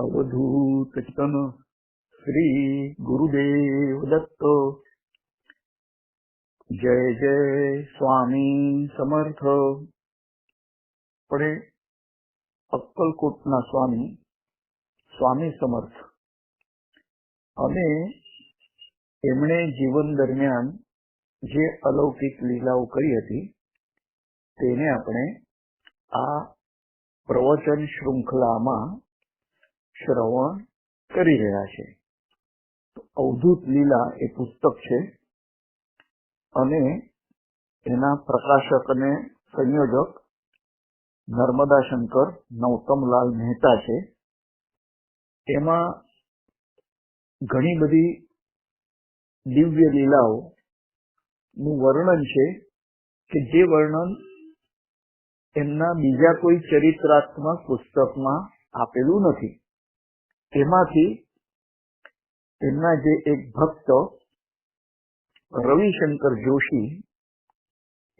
અવધૂત ચિતન શ્રી ગુરુદેવ દત્ત જય જય સ્વામી સમર્થ આપણે અક્કલકોટના સ્વામી સ્વામી સમર્થ અને એમણે જીવન દરમિયાન જે અલૌકિક લીલાઓ કરી હતી તેને આપણે આ પ્રવચન શૃંખલામાં શ્રવણ કરી રહ્યા છે. અવધૂત લીલા એ પુસ્તક છે અને એના પ્રકાશક અને સંયોજક નર્મદા શંકર નૌતમલાલ મહેતા છે. એમાં ઘણી બધી દિવ્ય લીલાઓ નું વર્ણન છે કે જે વર્ણન એમના બીજા કોઈ ચરિત્રાત્મક પુસ્તકમાં આપેલું નથી. એમાંથી એમના જે એક ભક્ત, રવિશંકર જોશી,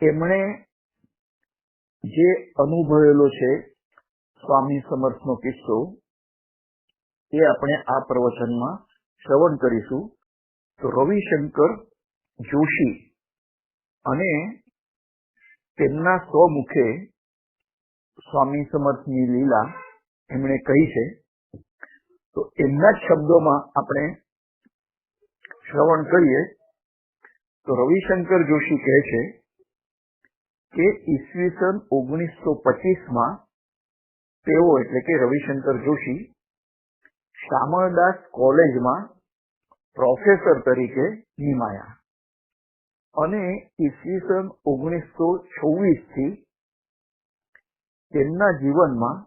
એમણે જે અનુભવેલો છે સ્વામી સમર્થનો કિસ્સો, એ આપણે આ પ્રવચનમાં શ્રવણ કરીશું. તો રવિશંકર જોશી અને તેમના સ્વમુખે સ્વામી સમર્થની લીલા એમણે કહી છે. તો એમના જ શબ્દોમાં આપણે શ્રવણ કરીએ, તો રવિશંકર જોશી કહે છે કે ઈસવીસન ઓગણીસો પચીસમાં તેઓ એટલે કે રવિશંકર જોશી શામળદાસ કોલેજમાં પ્રોફેસર તરીકે નિમાયા. અને ઈસવીસન ઓગણીસો છવ્વીસથી તેમના જીવનમાં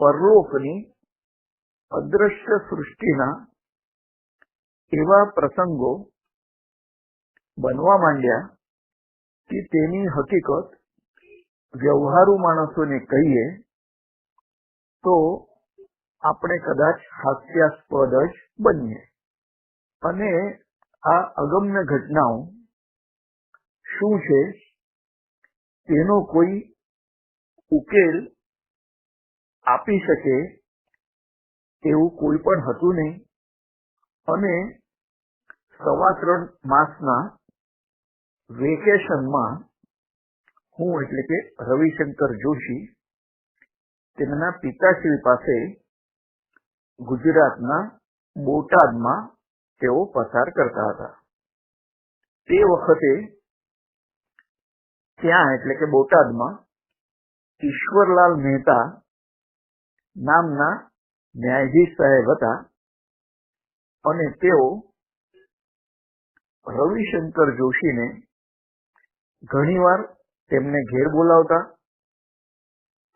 પરલોકની અદ્રશ્ય સૃષ્ટિના એવા પ્રસંગો બનવા માંડ્યા કે તેની હકીકત વ્યવહારુ માણસોને કહીએ તો આપણે કદાચ હાસ્યાસ્પદ જ બનીએ અને આ અગમ્ય ઘટનાઓ શું છે તેનો કોઈ ઉકેલ આપી શકે એવું કોઈ પણ હતું નહીં. અને સવા ત્રણ માસના વેકેશનમાં હું એટલે કે રવિશંકર જોશી તેમના પિતાશ્રી પાસે ગુજરાતના બોટાદમાં તેઓ પસાર કરતા હતા. તે વખતે ત્યાં એટલે કે બોટાદમાં ઈશ્વરલાલ મહેતા નામના ન્યાયાધીશ સાહેબ હતા અને તેઓ રવિશંકર જોશીને ઘણીવાર તેમને ઘેર બોલાવતા,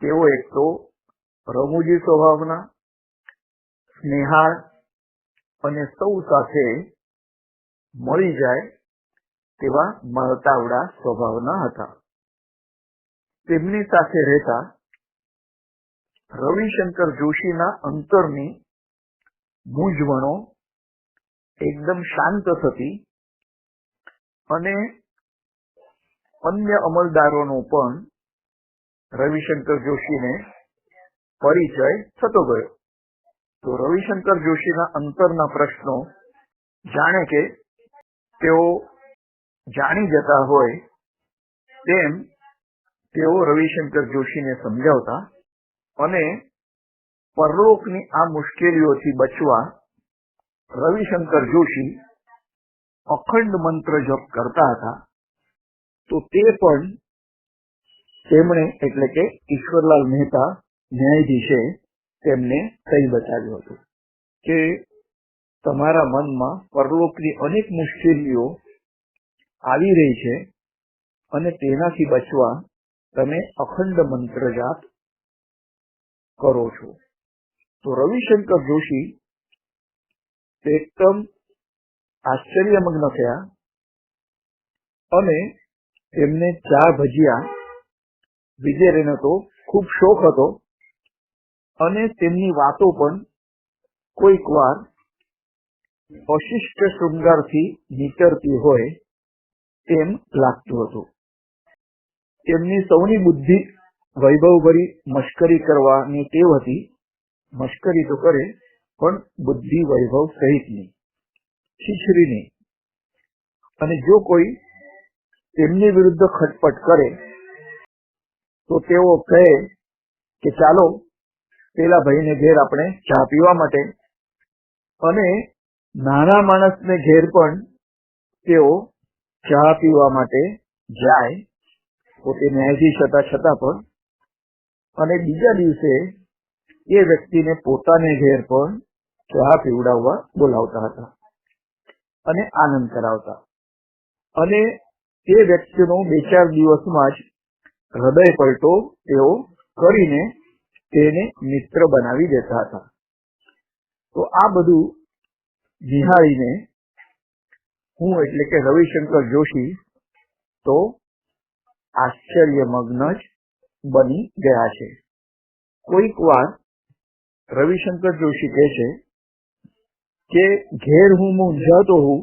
તેઓ એક તો રમૂજી સ્વભાવના, સ્નેહાળ અને સૌ સાથે મળી જાય તેવા મળતાવડા સ્વભાવના હતા. તેમની સાથે રહેતા રવિશંકર જોશીના અંતરની મૂંઝવણો એકદમ શાંત થતી અને અન્ય અમલદારોનો પણ રવિશંકર જોશીને પરિચય થતો ગયો. તો રવિશંકર જોશીના અંતરના પ્રશ્નો જાણે કે તેઓ જાણી જતા હોય તેમ તેઓ રવિશંકર જોશીને સમજાવતા અને પરલોકની આ મુશ્કેલીઓથી બચવા રવિશંકર જોશી અખંડ મંત્ર જપ કરતા હતા, તો તે પણ તેમણે, એટલે કે ઈશ્વરલાલ મહેતા ન્યાયાધીશે, તેમને કહી બતાવ્યું હતું કે તમારા મનમાં પરલોકની અનેક મુશ્કેલીઓ આવી રહી છે અને તેનાથી બચવા તમે અખંડ મંત્ર જાપ કરો છો. તો રવિશંકર જોશી એકદમ આશ્ચર્યમગ્ન થયા અને તેમને ચા ભજીયા વગેરેનો તો ખૂબ શોખ હતો અને તેમની વાતો પણ કોઈક વાર અશિષ્ટ શૃંગારથી નીતરતી હોય તેમ લાગતું હતું. તેમની સૌની બુદ્ધિ વૈભવભરી મશ્કરી કરવાની ટેવ હતી. મશ્કરી તો કરે, પણ બુદ્ધિ વૈભવ સહિતની. છીછરીની અને જો કોઈ તેમની વિરુદ્ધ ખટપટ કરે, તો તેઓ કહે કે ચાલો, પેલા ભાઈને ઘેર આપણે ચા પીવા માટે. અને નાના માણસને ઘેર પણ તેઓ ચા પીવા માટે જાય. પોતે ન્યાયાધીશ હતા છતાં પણ અને બીજા દિવસે એ વ્યક્તિને પોતાને ઘેર પણ ચા પીવડાવવા બોલાવતા હતા અને આનંદ કરાવતા. અને તે વ્યક્તિનો બે ચાર દિવસમાં જ હૃદય પલટો તેઓ કરીને તેને મિત્ર બનાવી દેતા હતા. તો આ બધું નિહાળીને હું એટલે કે રવિશંકર જોશી તો આશ્ચર્યમગ્ન જ બની ગયા છે. કોઈક વાર રવિશંકર જોશી કહે છે કે ઘેર હું મૂંઝાતો હું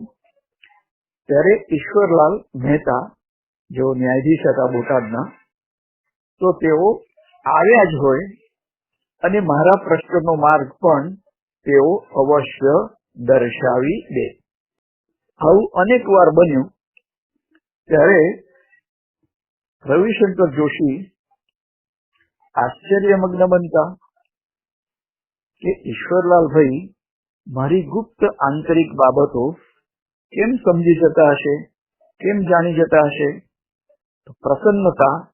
ત્યારે ઈશ્વરલાલ મહેતા જેઓ ન્યાયાધીશ હતા બોટાદના, તો તેઓ આવ્યા જ હોય અને મારા પ્રશ્નનો માર્ગ પણ તેઓ અવશ્ય દર્શાવી દે. આવું અનેક વાર બન્યું, ત્યારે રવિશંકર જોશી આશ્ચર્યમગ્ન બનતા કે ઈશ્વરલાલ ભાઈ, મારી ગુપ્ત આંતરિક બાબતો કેમ સમજી જતા હશે? કેમ જાણી જતા હશે? પ્રસન્નતા,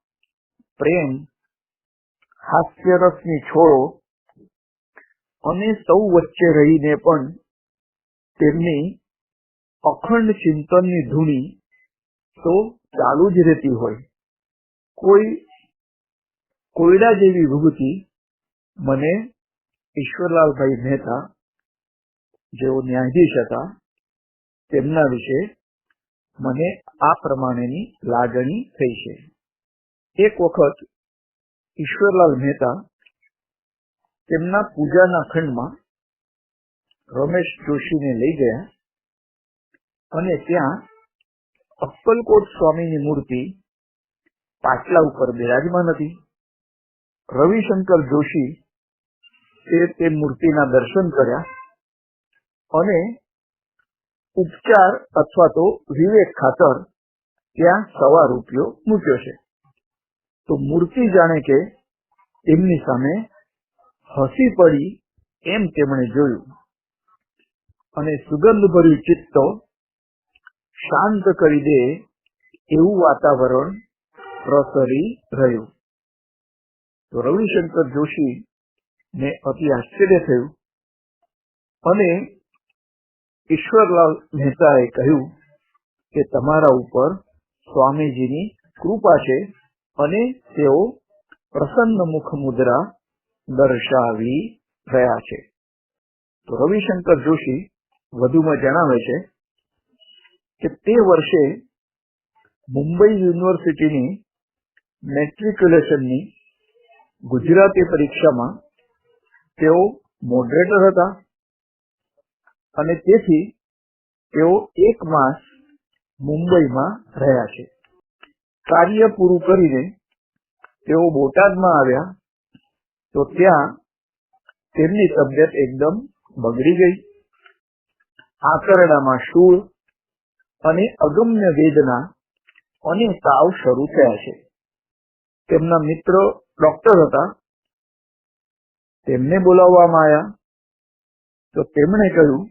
પ્રેમ, હાસ્યરસની છોડો અને સૌ વચ્ચે રહીને પણ તેમની અખંડ ચિંતનની ધૂણી તો ચાલુ જ રહેતી હોય. કોઈ કોયડા જેવી વિભૂતિ મને ઈશ્વરલાલભાઈ મહેતા જેઓ ન્યાયાધીશ હતા તેમના વિશે મને આ પ્રમાણેની લાગણી થઈ છે એક વખત ઈશ્વરલાલ મહેતા તેમના પૂજાના ખંડમાં રમેશ જોશીને લઈ ગયા અને ત્યાં અક્કલકોટ સ્વામીની મૂર્તિ પાટલા ઉપર બિરાજમાન હતી રવિશંકર જોશી તે તે મૂર્તિના દર્શન કર્યા અને ઉપચાર અથવા તો વિવેક ખાતર ત્યાં સવા રૂપિયો મૂક્યો છે. તો મૂર્તિ જાણે કે એમની સામે હસી પડી એમ તેમણે જોયું અને સુગંધ ભર્યું ચિત્ત શાંત કરી દે એવું વાતાવરણ પ્રસરી રહ્યું. તો રવિશંકર જોશી ને અતિ આશ્ચર્ય થયું અને ઈશ્વરલાલ મહેતાએ કહ્યું કે તમારા ઉપર સ્વામીજીની કૃપા છે અને તેઓ પ્રસન્ન મુખ મુદ્રા દર્શાવી રહ્યા છે. તો રવિશંકર જોશી વધુમાં જણાવે છે કે તે વર્ષે મુંબઈ યુનિવર્સિટીની મેટ્રિક્યુલેશનની ગુજરાતી પરીક્ષામાં તેઓ મોડરેટર હતા અને તેથી તેઓ એક માસ મુંબઈમાં રહ્યા છે. કાર્ય પૂરું કરીને તેઓ બોટાદમાં આવ્યા તો ત્યાં તેમની તબિયત એકદમ બગડી ગઈ. આંતરડામાં શૂળ અને અગમ્ય વેદના અને તાવ શરૂ થયા છે. તેમના મિત્ર ડોક્ટર હતા. તેમને બોલાવવામાં આવ્યા. તો તેમણે કહ્યું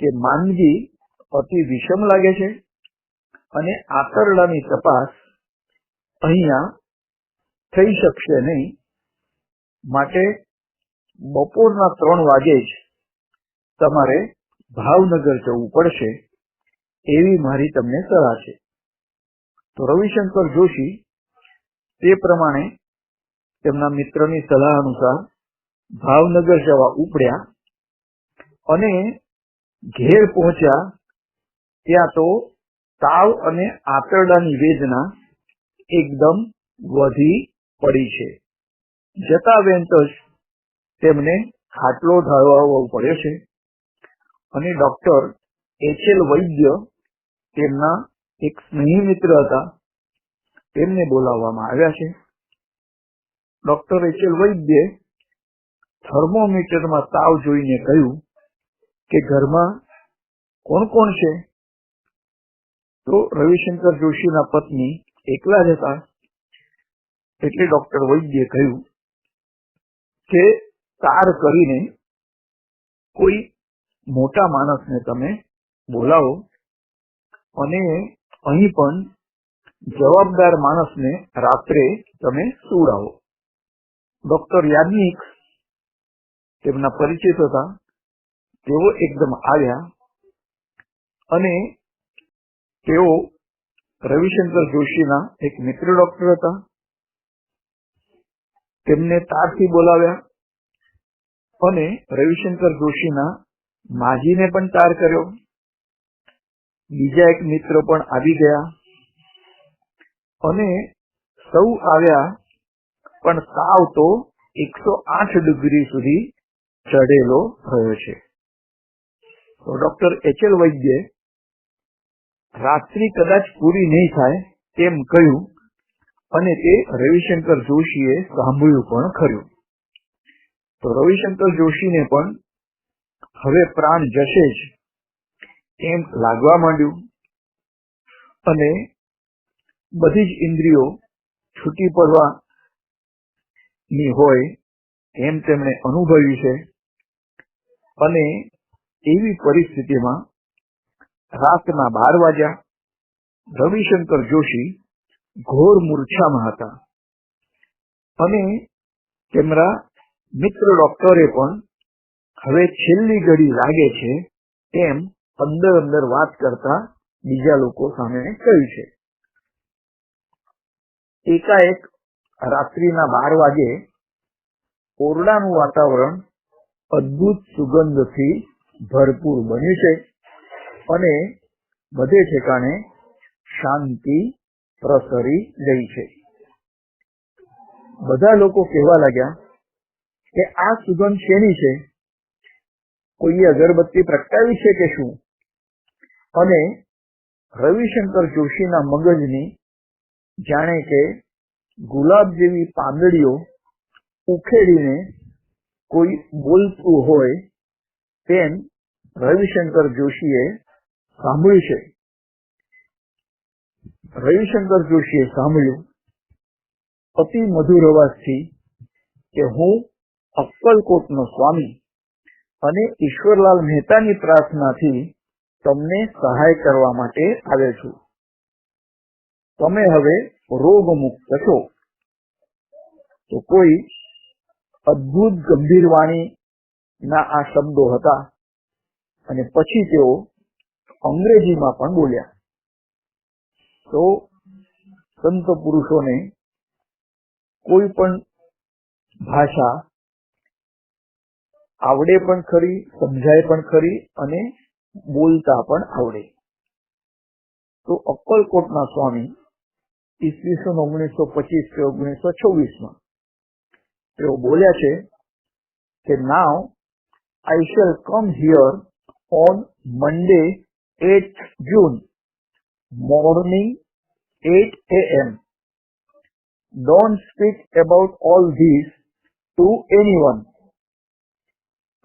કે માંદગી અતિ વિષમ લાગે છે અને આંતરડાની તપાસ અહીંયા થઈ શકશે નહીં. માટે બપોરના ત્રણ વાગે જ તમારે ભાવનગર જવું પડશે. એવી મારી તમને સલાહ છે. તો રવિશંકર જોશી તે પ્રમાણે તેમના મિત્રની સલાહ અનુસાર ભાવનગર જવા ઉપડ્યા અને ઘેર પહોંચ્યા ત્યાં તો તાવ અને આંતરડાની વેદના એકદમ વધી પડી છે. જતા વેંત જ તેમને ખાટલો ઢાળવો પડ્યો છે અને ડોક્ટર એચ એલ વૈદ્ય તેમના એક સ્નેહી મિત્ર હતા. તેમને બોલાવવામાં આવ્યા છે. ડોક્ટર એચ એલ વૈદ્ય થર્મોમીટરમાં તાવ જોઈને કહ્યું કે ઘરમાં કોણ કોણ છે? તો રવિશંકર જોશીના પત્ની એકલા જ હતા. એટલે ડોક્ટર વૈદ્યે કહ્યું કે તાર કરીને કોઈ મોટા માણસને તમે બોલાવો અને અહીં પણ જવાબદાર માણસને રાત્રે તમે સુવડાવો. ડોક્ટર યાજ્ઞિક તેમના પરિચિત હતા. તેઓ એકદમ આવ્યા અને તેઓ રવિશંકર જોશીના એક મિત્ર ડોક્ટર હતા. તેમને તારથી બોલાવ્યા અને રવિશંકર જોશીના માજીને પણ તાર કર્યો. બીજા એક મિત્ર પણ આવી ગયા. અને સૌ આવ્યા, પણ તાવ તો એકસો આઠ ડિગ્રી સુધી ચડેલો થયો છે. તો ડોક્ટર એચ એલ વૈદ્ય રાત્રિ કદાચ પૂરી નહીં થાય તેમ કહ્યું અને તે રવિશંકર જોશીએ સાંભળ્યું પણ ખરું. તો રવિશંકર જોશીને પણ હવે પ્રાણ જશે જ એમ લાગવા માંડ્યું અને બધી જ ઇન્દ્રિયો છૂટી પડવાની હોય એમ તેમણે અનુભવ્યું છે. અને એવી પરિસ્થિતિમાં રાતના બાર વાગ્યા રવિશંકર જોશી ઘોર મૂર્છામાં હતા. અને તેમના મિત્ર ડોક્ટરે પણ હવે છેલ્લી ઘડી લાગે છે તેમ અંદર અંદર વાત કરતા બીજા લોકો સામે કહ્યું છે. એકાએક રાત્રિના બાર વાગે ઓરડાનું વાતાવરણ અદ્ભુત સુગંધથી ભરપૂર બન્યું છે અને બધે ઠેકાણે શાંતિ પ્રસરી ગઈ છે. બધા લોકો કહેવા લાગ્યા કે આ સુગંધ શેની છે? કોઈએ અગરબત્તી પ્રગટાવી છે કે શું? અને રવિશંકર જોશીના મગજની જાણે કે ગુલાબ જેવી પાંદડીઓ ઉખેડીને કોઈ બોલતું હોય તેમ રવિશંકર જોશીએ સાંભળ્યું છે. રવિશંકર જોશીએ સાંભળ્યું, અતિ મધુર અવાજથી કે હું અક્કલકોટનો સ્વામી અને ઈશ્વરલાલ મહેતાની પ્રાર્થનાથી તમને સહાય કરવા માટે આવ્યો છું. તમે હવે રોગ મુક્ત છો. તો કોઈ અદ્ભુત ગંભીર વાણી ના આ શબ્દો હતા અને પછી તેઓ અંગ્રેજીમાં પણ બોલ્યા. તો સંત પુરુષોને કોઈ પણ ભાષા આવડે પણ ખરી, સમજાય પણ ખરી અને બોલતા પણ આવડે. તો અક્કલકોટના સ્વામી ઈસવીસન ઓગણીસો પચીસ કે ઓગણીસો છવ્વીસમાં તેઓ બોલ્યા છે કે now I shall come here on Monday at June morning at M don't speak about all this to anyone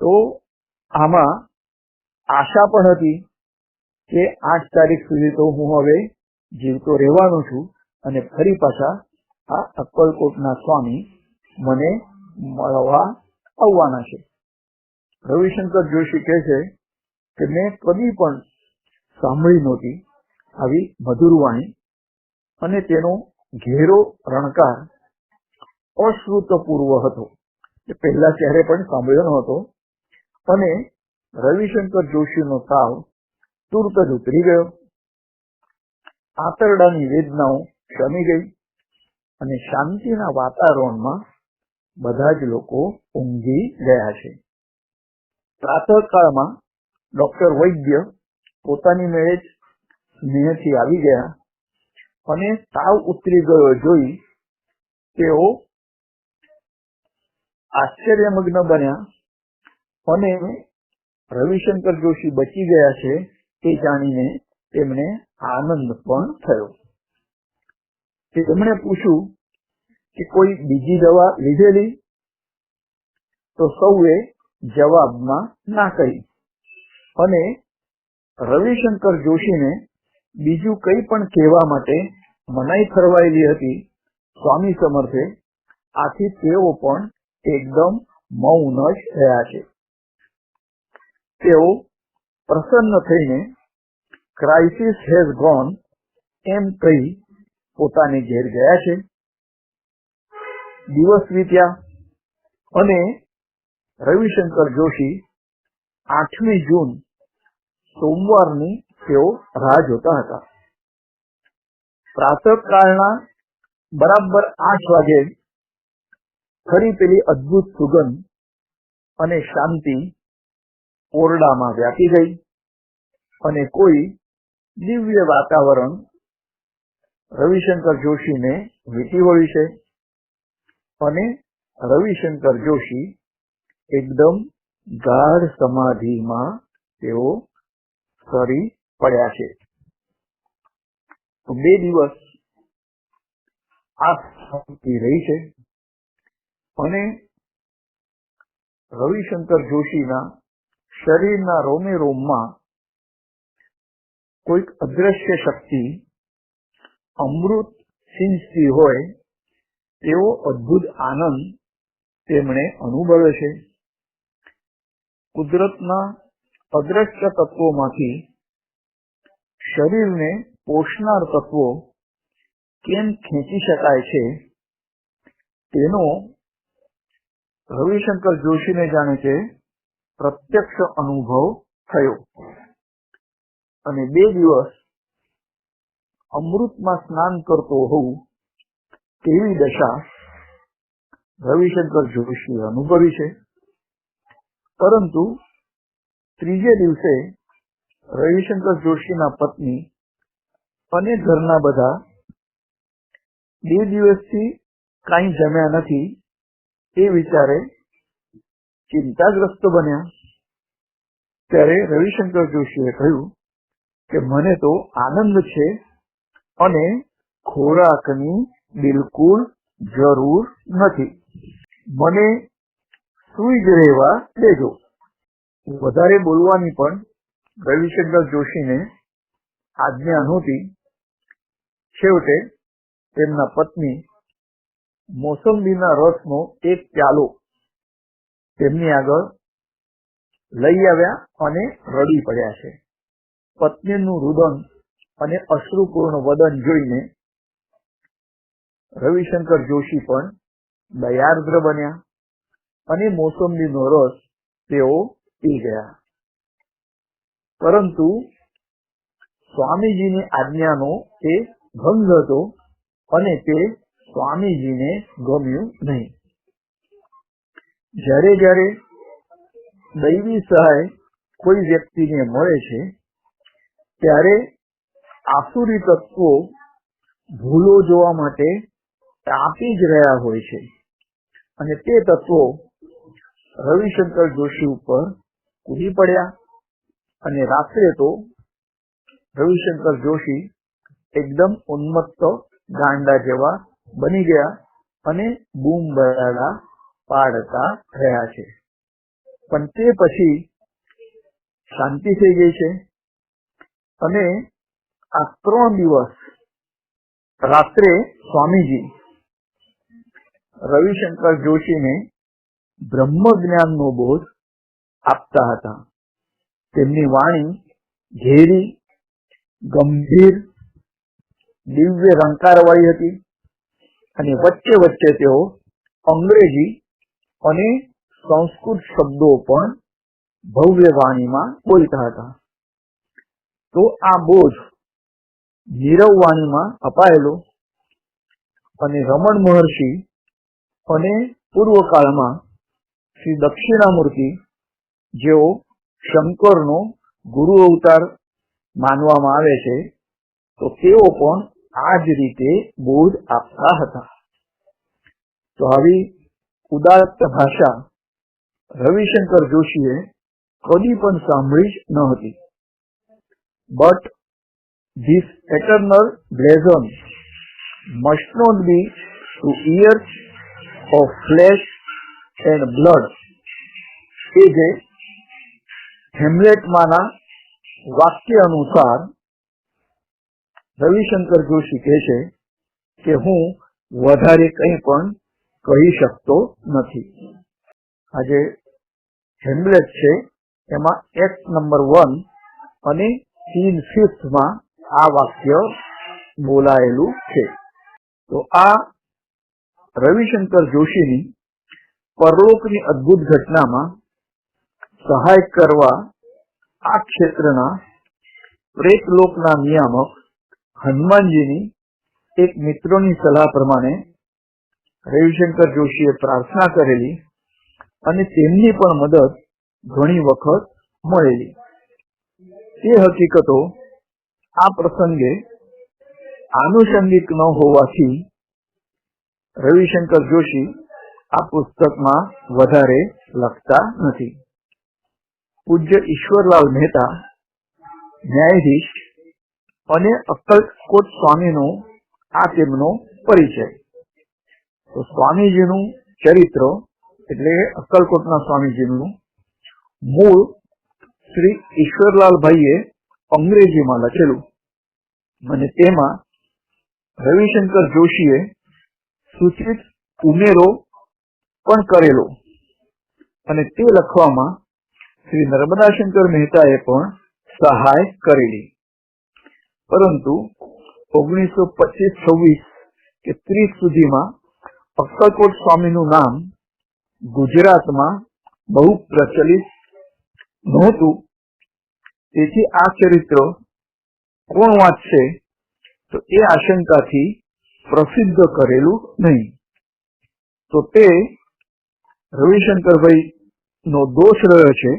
તો આમાં આશા પણ હતી કે આઠ તારીખ સુધી તો હું હવે જીવતો રહેવાનો છું. અને ફરી પાછા આ અક્કલકોટના સ્વામી મને મળવા આવવાના છે. રવિશંકર જોશી કહે છે કે મેં કદી પણ સાંભળી નહોતી આવી મધુર વાણી અને તેનો ઘેરો રણકાર અશ્રુતપૂર્વ હતો. પહેલા ક્યારે પણ સાંભળ્યો ન હતો અને રવિશંકર જોશીનો તાવ તુરત જ ઉતરી ગયો. આંતરડાની વેદનાઓ શમી ગઈ અને શાંતિના વાતાવરણમાં બધા જ લોકો ઊંઘી ગયા છે. પ્રાતઃકાળમાં ડોક્ટર વૈદ્ય પોતાની મેળે જ સ્નેહથી આવી ગયા અને તાવ ઉતરી ગયો જોઈ તેઓ આશ્ચર્યમગ્ન બન્યા અને રવિશંકર જોશી બચી ગયા છે એ જાણીને તેમને આનંદ પણ થયો. તેમણે પૂછ્યું કે કોઈ બીજી દવા લીધેલી? તો સૌએ જવાબમાં ના કહી. અને રવિશંકર જોશીને બીજું કંઈ પણ કહેવા માટે મનાઈ ફરવાયેલી હતી, સ્વામી સમર્થે આથી તેઓ પણ એકદમ મૌન જ રહ્યા છે. તેઓ પ્રસન્ન થઈને ક્રાઇસિસ હેઝ ગોન એમ કહી પોતાને ઘેર ગયા છે. દિવસ વીત્યા અને રવિશંકર જોશી આઠમી જૂન સોમવારની તેઓ રાહ જોતા હતા. પ્રાતઃકાળના બરાબર આઠ વાગે ફરી પેલી અદ્ભુત સુગંધ અને શાંતિ ઓરડામાં વ્યાપી ગઈ અને કોઈ દિવ્ય વાતાવરણ રવિશંકર જોશીને વીતી વળી છે અને રવિશંકર જોશી એકદમ ગાઢ સમાધિમાં તેઓ સરી પડ્યા છે. બે દિવસ આ શાંતિ રહી છે અને રવિશંકર જોશીના શરીરના રોમે રોમમાં કોઈક અદ્રશ્ય શક્તિ અમૃત સિંચતી હોય તેવો અદ્ભુત આનંદ તેમણે અનુભવે છે. કુદરતના અદ્રશ્ય તત્વોમાંથી શરીરને પોષનાર તત્વો કેમ ખેંચી શકાય છે તેનો રવિશંકર જોશીને જાણે કે પ્રત્યક્ષ અનુભવ થયો. અને બે દિવસ અમૃતમાં સ્નાન કરતો હોઉં તેવી દશા રવિશંકર જોશી અનુભવી છે. પરંતુ ત્રીજે દિવસે રવિશંકર જોશીના પત્ની અને ઘરના બધા બે દિવસથી કાંઈ જમ્યા નથી એ વિચારે ચિંતાગ્રસ્ત બન્યા. ત્યારે રવિશંકર જોશીએ કહ્યું કે મને તો આનંદ છે અને ખોરાકની બિલકુલ જરૂર નથી. મને સુઈ જ રહેવા દેજો. વધારે બોલવાની પણ રવિશંકર જોશીને આજ્ઞા નહોતી. છેવટે તેમના પત્ની મોસંબીના રસનો એક પ્યાલો તેમની આગળ લઈ આવ્યા અને રડી પડ્યા છે. પત્નીનું રુદન અને અશ્રુપૂર્ણ વદન જોઈને રવિશંકર જોશી પણ દયાર્દ્ર બન્યા અને મોસંબીનો રસ તેઓ પી ગયા. પરંતુ સ્વામીજીની આજ્ઞાનો તે ભંગ હતો અને તે સ્વામીજીને ગમ્યું નહીં. જ્યારે જ્યારે દૈવી સહાય કોઈ વ્યક્તિને મળે છે, ત્યારે આસુરી તત્વો ભૂલો જોવા માટે તાપી જ રહ્યા હોય છે. અને તે તત્વો રવિશંકર જોશી ઉપર કૂદી પડ્યા અને રાત્રે તો રવિશંકર જોશી એકદમ ઉન્મત્ત ગાંડા જેવા બની ગયા અને બૂમ બરાડા પાડતા રહ્યા છે. પણ તે પછી શાંતિ થઈ ગઈ છે અને આ ત્રણ દિવસ રાત્રે સ્વામીજી રવિશંકર જોશીને બ્રહ્મ જ્ઞાનનો બોધ આપતા હતા. તેમની વાણી ઘેરી, ગંભીર, દિવ્ય રંકારવાળી હતી અને વચ્ચે વચ્ચે તેઓ અંગ્રેજી અને સંસ્કૃત શબ્દો પણ ભવ્ય વાણીમાં બોલતા હતા. તો આ બોધ નીરવ અપાયેલો અને રમણ મહર્ષિ અને પૂર્વકાળમાં શ્રી દક્ષિણામૂર્તિ, જેઓ શંકરનો ગુરુ અવતાર માનવામાં આવે છે, તો તેઓ પણ આ જ રીતે બોધ આપતા હતા. તો આવી ઉદાત્ત ભાષા રવિશંકર જોશીએ કદી પણ સાંભળી જ ન હતી. But this eternal blazon must not be to ears of flesh and blood. એ જે હેમલેટમાંના વાક્ય અનુસાર રવિશંકર જોશી કહે છે કે હું વધારે કંઈ પણ કહી શકતો નથી. આજે હેમલેટ છે, એમાં એક્ટ નંબર વન અને સીન ફિફ્થમાં આ વાક્ય બોલાયેલું છે. તો આ રવિશંકર જોશીની પરલોકની અદ્ભુત ઘટનામાં સહાય કરવા આ ક્ષેત્રના પ્રેતલોકના નિયામક હનુમાનજીની એક મિત્રોની સલાહ પ્રમાણે રવિશંકર જોશીએ પ્રાર્થના કરેલી અને તેમની પણ મદદ ઘણી વખત મળેલી. તે હકીકતો આ પ્રસંગે આનુષંગિક ન હોવાથી રવિશંકર જોશી આ પુસ્તકમાં વધારે લખતા નથી. પૂજ્ય ઈશ્વરલાલ મહેતા, ન્યાયાધીશ અને અક્કલકોટ સ્વામીનો આ તેમનો પરિચય. તો સ્વામીજીનું ચરિત્ર એટલે અક્કલકોટના સ્વામીજીનું મૂળ શ્રી ઈશ્વરલાલભાઈએ અંગ્રેજીમાં લખેલું અને તેમાં રવિશંકર જોશીએ સૂચિત ઉમેરો પણ કરેલો. અને તે લખવામાં શ્રી નર્મદાશંકર મહેતાએ પણ સહાય કરેલી. પરંતુ ઓગણીસો પચીસ છવ્વીસ કે ત્રીસ સુધીમાં અક્કલકોટ સ્વામીનું નામ ગુજરાતમાં બહુ પ્રચલિત નહોતું. તેથી આ ચરિત્ર કોણ વાંચશે? તો એ આશંકાથી પ્રસિદ્ધ કરેલું નહીં. તો તે રવિશંકરભાઈ નો દોષ રહ્યો છે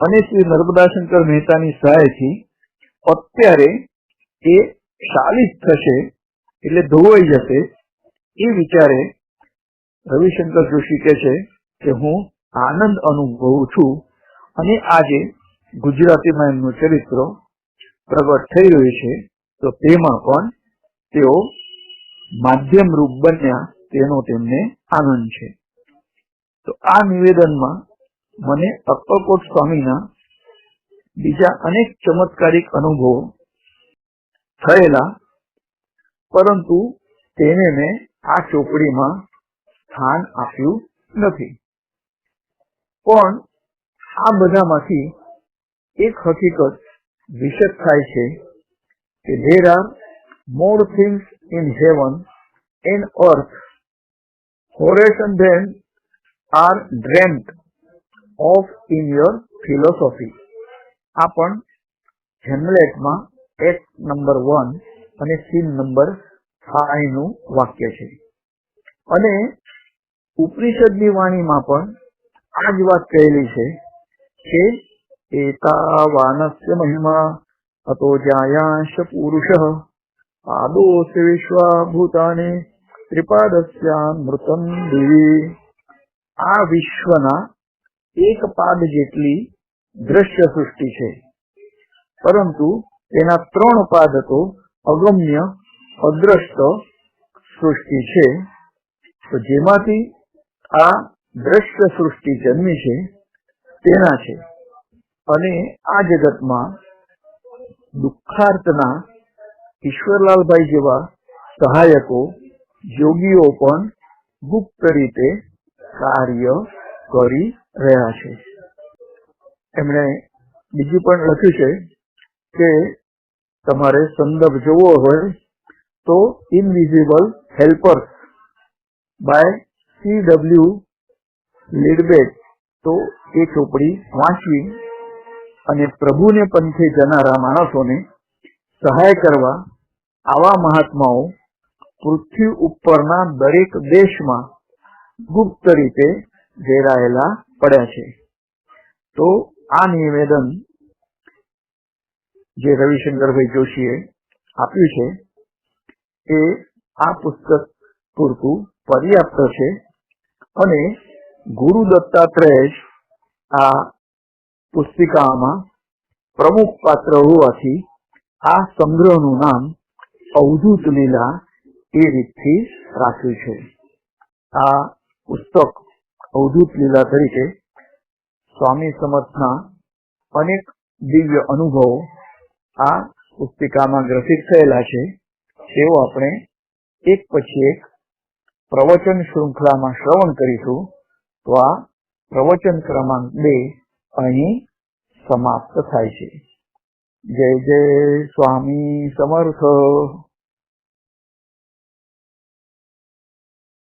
અને શ્રી નર્મદાશંકર મહેતાની સહાયથી અત્યારે એ શાલિત થશે એટલે ધોવાઈ જશે. એ વિચારે રવિશંકર જોશી કહે છે કે હું આનંદ અનુભવું છું અને આજે ગુજરાતીમાં એમનું ચરિત્ર પ્રગટ થઈ રહ્યું છે, તો તેમાં પણ તેઓ માધ્યમ રૂપ બન્યા તેનો તેમને આનંદ છે. તો આ નિવેદનમાં મને અક્કલકોટ સ્વામીના બીજા અનેક ચમત્કારિક અનુભવો થયેલા, પરંતુ તેને મેં આ ચોપડીમાં સ્થાન આપ્યું નથી. પણ આ બધામાંથી એક હકીકત વિશદ થાય છે કે there are more things in heaven and earth horizon than are dreamt of in your philosophy આ પણ હેમલેટમાં એક નંબર વન અને સીન નંબરનું વાક્ય છે અને ઉપનિષદની વાણીમાં પણ આ જ વાત કહેલી છે કે એતાવાનસ્ય મહિમા અતો જાયાંશ પુરુષ આદોસ્ય વિશ્વા ભૂતાને ત્રિપાદસ્યામૃતમ દેવી આ વિશ્વના એક પાદ જેટલી દ્રશ્ય સૃષ્ટિ છે પરંતુ તેના ત્રણ પાદ તો અગમ્ય અદ્રષ્ટ સૃષ્ટિ છે તો જેમાંથી આ દ્રશ્ય સૃષ્ટિ જન્મી છે તેના છે અને આ જગતમાં દુઃખાર્થના ઈશ્વરલાલભાઈ જેવા સહાયકો, યોગીઓ પણ ગુપ્ત રીતે કાર્ય કરી રહ્યા છે. એમણે બીજું પણ લખ્યું છે કે તમારે સંદર્ભ જોવો હોય તો invisible helpers by C W Leadbeater તો એ ચોપડી વાંચવી અને પ્રભુને પંથે જનારા માણસોને સહાય કરવા આવા મહાત્માઓ પૃથ્વી ઉપરના દરેક દેશમાં ગુપ્ત રીતે ઘેરાયેલા પડ્યા છે. તો આ નિવેદન જે રવિશંકરભાઈ જોશીએ આપ્યું છે, એ આ પુસ્તક પૂરતું પર્યાપ્ત છે અને ગુરુ દત્તાત્રેય આ પુસ્તિકામાં પ્રમુખ પાત્ર હોવાથી આ સંગ્રહનું નામ અવધૂત લીલા એ રીતથી રાખ્યું છે. આ પુસ્તક અવધૂત લીલા તરીકે સ્વામી સમર્થના અનેક દિવ્ય અનુભવો આ પુસ્તિકામાં ગ્રથિત થયેલા છે. તેઓ આપણે એક પછી એક પ્રવચન શૃંખલામાં શ્રવણ કરીશું તો આ પ્રવચન ક્રમાંક બે અહીં સમાપ્ત થાય છે. જય જય સ્વામી સમર્થ.